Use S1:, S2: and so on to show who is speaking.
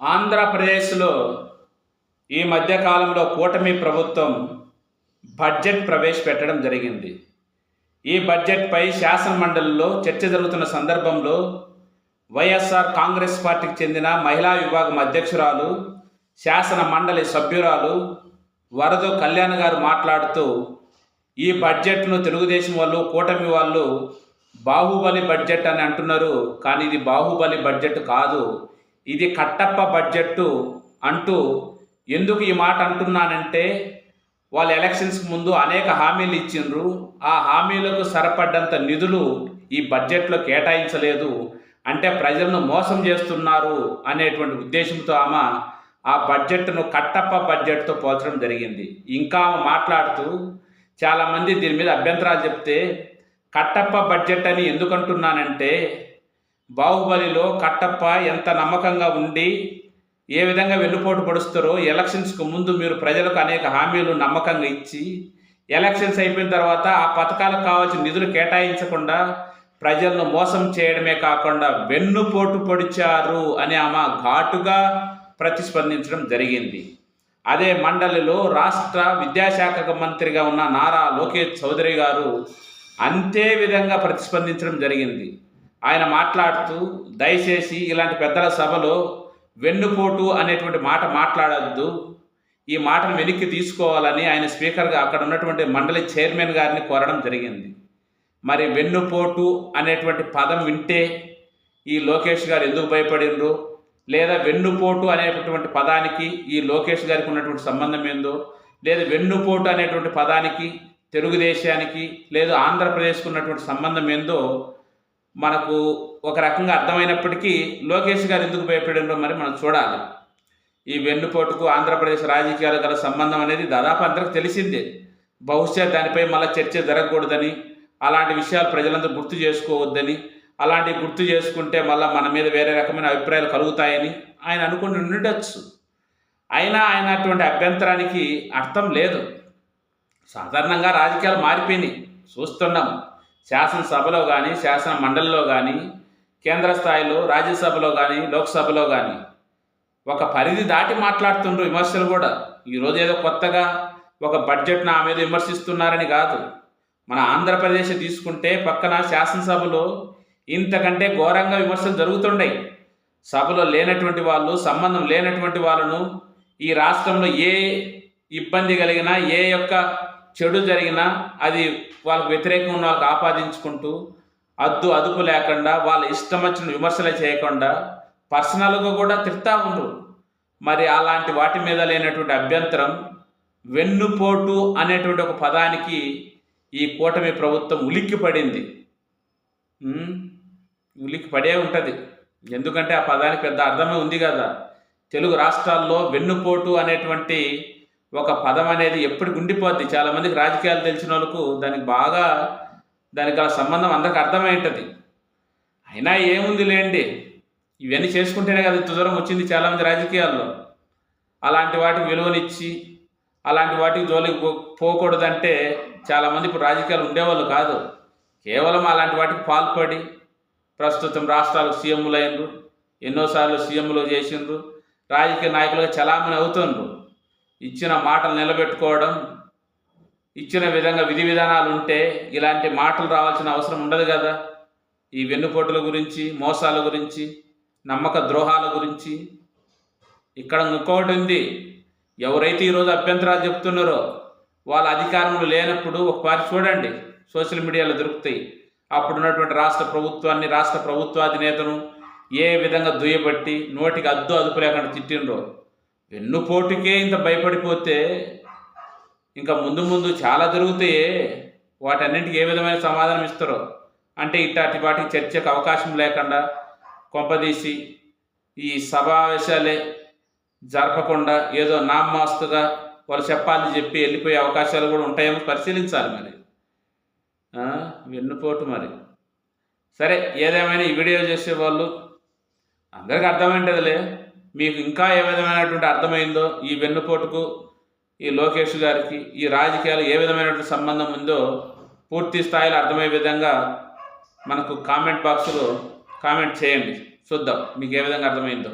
S1: ఆంధ్రప్రదేశ్లో ఈ మధ్యకాలంలో కూటమి ప్రభుత్వం బడ్జెట్ ప్రవేశపెట్టడం జరిగింది. ఈ బడ్జెట్పై శాసన మండలిలో చర్చ జరుగుతున్న సందర్భంలో వైఎస్ఆర్ కాంగ్రెస్ పార్టీకి చెందిన మహిళా విభాగం అధ్యక్షురాలు శాసన మండలి సభ్యురాలు వరద కళ్యాణ్ గారు మాట్లాడుతూ ఈ బడ్జెట్ను తెలుగుదేశం వాళ్ళు కూటమి వాళ్ళు బాహుబలి బడ్జెట్ అని అంటున్నారు. కానీ ఇది బాహుబలి బడ్జెట్ కాదు. ఇది కట్టప్ప బడ్జెట్ అంటూ ఎందుకు ఈ మాట అంటున్నానంటే వాళ్ళు ఎలక్షన్స్కి ముందు అనేక హామీలు ఇచ్చిండ్రు. ఆ హామీలకు సరిపడ్డంత నిధులు ఈ బడ్జెట్లో కేటాయించలేదు. అంటే ప్రజలను మోసం చేస్తున్నారు అనేటువంటి ఉద్దేశంతో ఆమె ఆ బడ్జెట్ను కట్టప్ప బడ్జెట్తో పోల్చడం జరిగింది. ఇంకా ఆమె మాట్లాడుతూ చాలామంది దీని మీద అభ్యంతరాలు చెప్తే కట్టప్ప బడ్జెట్ అని ఎందుకంటున్నానంటే బాహుబలిలో కట్టప్ప ఎంత నమ్మకంగా ఉండి ఏ విధంగా వెన్నుపోటు పడుస్తారో ఎలక్షన్స్కు ముందు మీరు ప్రజలకు అనేక హామీలు నమ్మకంగా ఇచ్చి ఎలక్షన్స్ అయిపోయిన తర్వాత ఆ పథకాలకు కావాల్సిన నిధులు కేటాయించకుండా ప్రజలను మోసం చేయడమే కాకుండా వెన్నుపోటు పొడిచారు అని ఆమె ఘాటుగా ప్రతిస్పందించడం జరిగింది. అదే మండలిలో రాష్ట్ర విద్యాశాఖ మంత్రిగా ఉన్న నారా లోకేష్ చౌదరి గారు అంతే విధంగా ప్రతిస్పందించడం జరిగింది. ఆయన మాట్లాడుతూ దయచేసి ఇలాంటి పెద్దల సభలో వెన్నుపోటు అనేటువంటి మాట మాట్లాడద్దు. ఈ మాటను వెనక్కి తీసుకోవాలని ఆయన స్పీకర్గా అక్కడ ఉన్నటువంటి మండలి చైర్మన్ గారిని కోరడం జరిగింది. మరి వెన్నుపోటు అనేటువంటి పదం వింటే ఈ లోకేష్ గారు ఎందుకు భయపడిండ్రు? లేదా వెన్నుపోటు అనేటటువంటి పదానికి ఈ లోకేష్ గారికి ఉన్నటువంటి సంబంధం ఏందో? లేదా వెన్నుపోటు అనేటువంటి పదానికి తెలుగుదేశానికి లేదా ఆంధ్రప్రదేశ్కు ఉన్నటువంటి సంబంధం ఏందో మనకు ఒక రకంగా అర్థమైనప్పటికీ లోకేష్ గారు ఎందుకు భయపడిండో మరి మనం చూడాలి. ఈ వెన్నుపోటుకు ఆంధ్రప్రదేశ్ రాజకీయాలు గల సంబంధం అనేది దాదాపు అందరికి తెలిసిందే. బహుశా దానిపై మళ్ళీ చర్చ జరగకూడదని అలాంటి విషయాలు ప్రజలందరూ గుర్తు చేసుకోవద్దని అలాంటివి గుర్తు చేసుకుంటే మళ్ళీ మన మీద వేరే రకమైన అభిప్రాయాలు కలుగుతాయని ఆయన అనుకుని ఉండొచ్చు. అయినా ఆయన అటువంటి అభ్యంతరానికి అర్థం లేదు. సాధారణంగా రాజకీయాలు మారిపోయినాయి. చూస్తున్నాం. శాసనసభలో కానీ శాసన మండలిలో కానీ కేంద్ర స్థాయిలో రాజ్యసభలో కానీ లోక్సభలో కానీ ఒక పరిధి దాటి మాట్లాడుతుండ్రు విమర్శలు కూడా. ఈరోజు ఏదో కొత్తగా ఒక బడ్జెట్ను ఆ మీద విమర్శిస్తున్నారని కాదు. మన ఆంధ్రప్రదేశ్ తీసుకుంటే పక్కన శాసనసభలో ఇంతకంటే ఘోరంగా విమర్శలు జరుగుతుండయి. సభలో లేనటువంటి వాళ్ళు సంబంధం లేనటువంటి వాళ్ళను ఈ రాష్ట్రంలో ఏ ఇబ్బంది కలిగినా ఏ యొక్క చెడు జరిగినా అది వాళ్ళకు వ్యతిరేకంగా ఉన్న వాళ్ళకి ఆపాదించుకుంటూ అద్దు అదుపు లేకుండా వాళ్ళ ఇష్టం వచ్చిన విమర్శలు చేయకుండా పర్సనల్గా కూడా తిడతా ఉండరు మరి అలాంటి వాటి మీద లేనటువంటి అభ్యంతరం వెన్నుపోటు అనేటువంటి ఒక పదానికి ఈ కూటమి ప్రభుత్వం ఉలిక్కి పడింది ఉలిక్కి పడే ఉంటుంది. ఎందుకంటే ఆ పదానికి పెద్ద అర్థమే ఉంది కదా. తెలుగు రాష్ట్రాల్లో వెన్నుపోటు అనేటువంటి ఒక పదం అనేది ఎప్పటికి ఉండిపోద్ది. చాలామందికి రాజకీయాలు తెలిసిన వాళ్ళకు దానికి బాగా దానికి గల సంబంధం అందరికి అర్థమై ఉంటుంది అయినా ఏముంది లేండి ఇవన్నీ చేసుకుంటేనే కదా ఇంత దూరం వచ్చింది చాలామంది రాజకీయాల్లో. అలాంటి వాటికి విలువనిచ్చి అలాంటి వాటికి జోలికి పోకూడదంటే చాలామంది ఇప్పుడు రాజకీయాలు ఉండేవాళ్ళు కాదు. కేవలం అలాంటి వాటికి పాల్పడి ప్రస్తుతం రాష్ట్రాలకు సీఎంలు అయినరు ఎన్నోసార్లు సీఎంలు చేసిండ్రు రాజకీయ నాయకులుగా చలామణి అవుతుండ్రు. ఇచ్చిన మాటలు నిలబెట్టుకోవడం ఇచ్చిన విధంగా విధి విధానాలు ఉంటే ఇలాంటి మాటలు రావాల్సిన అవసరం ఉండదు కదా. ఈ వెన్నుపోటుల గురించి మోసాల గురించి నమ్మక ద్రోహాల గురించి. ఇక్కడ ఇంకొకటి ఉంది. ఎవరైతే ఈరోజు అభ్యంతరాలు చెప్తున్నారో వాళ్ళ అధికారంలో లేనప్పుడు ఒకసారి చూడండి. సోషల్ మీడియాలో దొరుకుతాయి. అప్పుడు ఉన్నటువంటి రాష్ట్ర ప్రభుత్వాన్ని రాష్ట్ర ప్రభుత్వాధినేతను ఏ విధంగా దుయ్యబట్టి నోటికి అద్దు అదుపు లేకుండా తిట్టిండ్రో వెన్నుపోటుకే ఇంత భయపడిపోతే ఇంకా ముందు ముందు చాలా జరుగుతాయే. వాటన్నింటికి ఏ విధమైన సమాధానం ఇస్తారో. అంటే ఇట్లాంటి వాటికి చర్చకు అవకాశం లేకుండా కొంపదీసి ఈ సమావేశాలే జరపకుండా ఏదో నామాస్తుగా వాళ్ళు చెప్పాలని చెప్పి వెళ్ళిపోయే అవకాశాలు కూడా ఉంటాయేమో పరిశీలించాలి మరి. వెన్నుపోటు మరి. సరే ఏదేమైనా ఈ వీడియో చేసేవాళ్ళు అందరికీ అర్థమైంటదిలే మీకు ఇంకా ఏ విధమైనటువంటి అర్థమైందో ఈ వెన్నుపోటుకు ఈ లోకేష్ గారికి ఈ రాజకీయాలు ఏ విధమైనటువంటి సంబంధం ఉందో పూర్తి స్థాయిలో అర్థమయ్యే విధంగా మనకు కామెంట్ బాక్స్లో కామెంట్ చేయండి. చూద్దాం మీకు ఏ విధంగా అర్థమైందో.